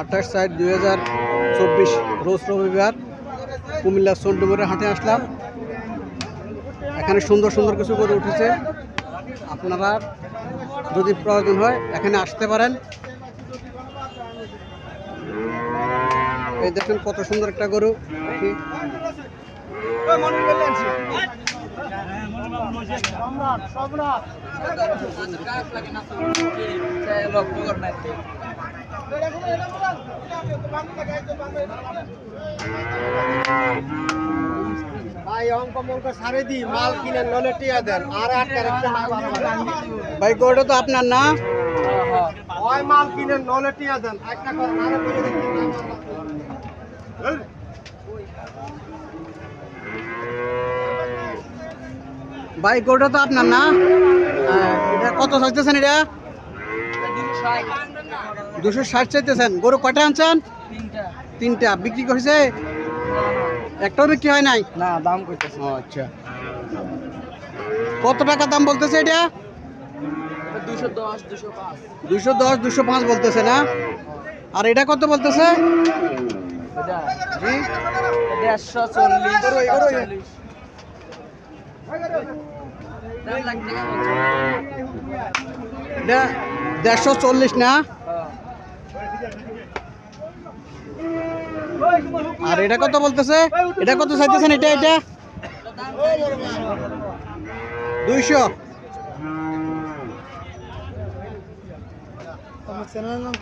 আঠাশ সাইড দুই হাজার চব্বিশ রোজ রবিবার কুমিল্লা চন্ডমুরের হাটে আসলাম। এখানে সুন্দর সুন্দর কিছু করে উঠেছে। আপনারা যদি প্রয়োজন হয় এখানে আসতে পারেন। এই দেখুন কত সুন্দর একটা গরু। দেখি। ভাই অঙ্ক মঙ্ক সারে দি মাল কিনে নলে টিয়া দেন। আর আট ভাই গরুটা তো আপনার না? ওই মাল কিনে নলে টিয়া দেন। একটা করে দেখি ভাই গরুটা তো আপনার না? হ্যাঁ, এটা কত চাইতেছেন এটা? দুশো ষাট চাইতেছেন। গরু কয়টা আনছেন? তিনটা। বিক্রি করেছে? একটাও বিক্রি হয় নাই? না দাম কইতেছে। ও আচ্ছা। কত টাকা দাম বলতেছে এটা? দুশো দশ দুশো পাঁচ। বলতেছে না? আর এটা কত বলতেছে। এটা? দেড়শো চল্লিশ না? হ্যাঁ। আর এটা কত বলতেছে? এটা কত চাইতেছেন এটা এটা? দুইশো।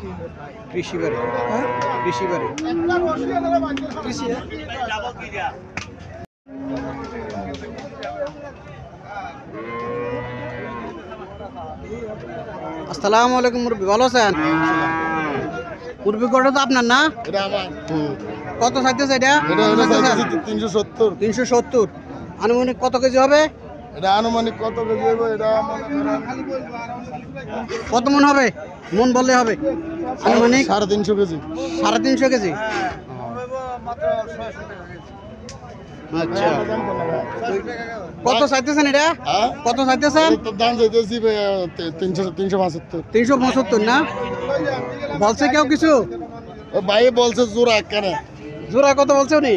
কি? কৃষি বাড়ি। কৃষি বাড়ি। কৃষি আসসালামু আলাইকুম মুরব্বী ভালো আছেন? মুরব্বী তো আপনার না? কত চাইতেছে এটা? তিনশো সত্তর। তিনশো সত্তর। আনুমানিক কত কেজি হবে? এটা আনুমানিক কত কেজি হবে? এটা কত মন হবে? মন বললে হবে। আনুমানিক সাড়ে তিনশো কেজি। সাড়ে তিনশো কেজি। আচ্ছা। কত চাইতেছেন এটা? হ্যাঁ? কত চাইতেছেন? এটার দাম চাইতেছি তিনশো তিনশো পঁচাত্তর। তিনশো পঁচাত্তর না? বলছে কেউ কিছু? ও ভাই বলছে জোড়া কেন? জোড়া কত বলছে উনি?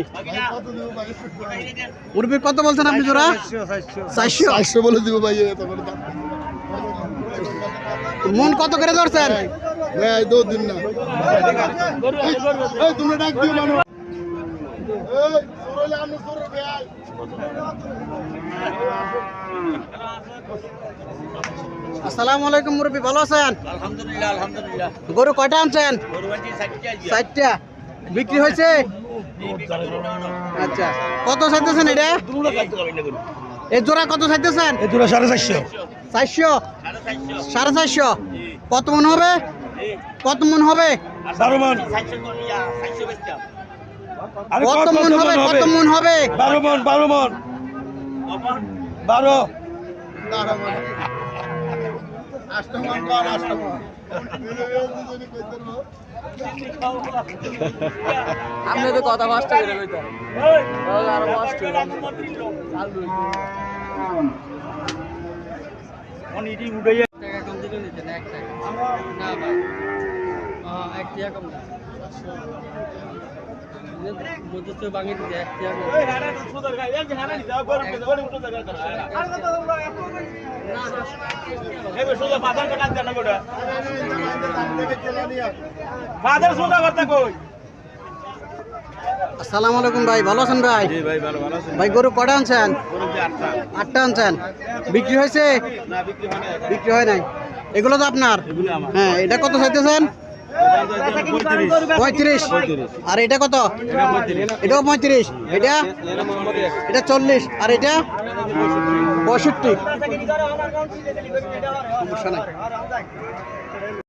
কত বলছেন আপনি জোড়া? চারশো। চারশো বলে দিব ভাই মন কত করে ধরছেন? দিন না। আসসালামু আলাইকুম মুরব্বী ভালো আছেন? আলহামদুলিল্লাহ আলহামদুলিল্লাহ। গরু কয়টা আনছেন? চারটা বিক্রি হয়েছে? আচ্ছা কত চাইতেছেন এটা? এই জোড়া কত চাইতেছেন? এই সাড়ে চারশো। চারশো? সাড়ে চারশো। কত মন হবে? কত মন হবে? বারো মান। কত মন হবে কত মন হবে? বারো মন বারো মন। বারো। আপনি তো কথা কষ্ট করে কইতে আরও কষ্ট চালু টাকা কম দিলে নিতেন এক টাকা না ভাই। এক টাকা কম। আসসালামু আলাইকুম ভাই ভালো আছেন ভাই? ভাই গরু কটা আনছেন? আটটা? আনছেন। বিক্রি হয়েছে? বিক্রি হয় নাই। এগুলো তো আপনার? হ্যাঁ এটা কত চাইতেছেন? পঁয়ত্রিশ। আর এটা কত? এটাও পঁয়ত্রিশ। এটা? এটা চল্লিশ। আর এটা? পঁয়ষট্টি। সমস্যা নাই।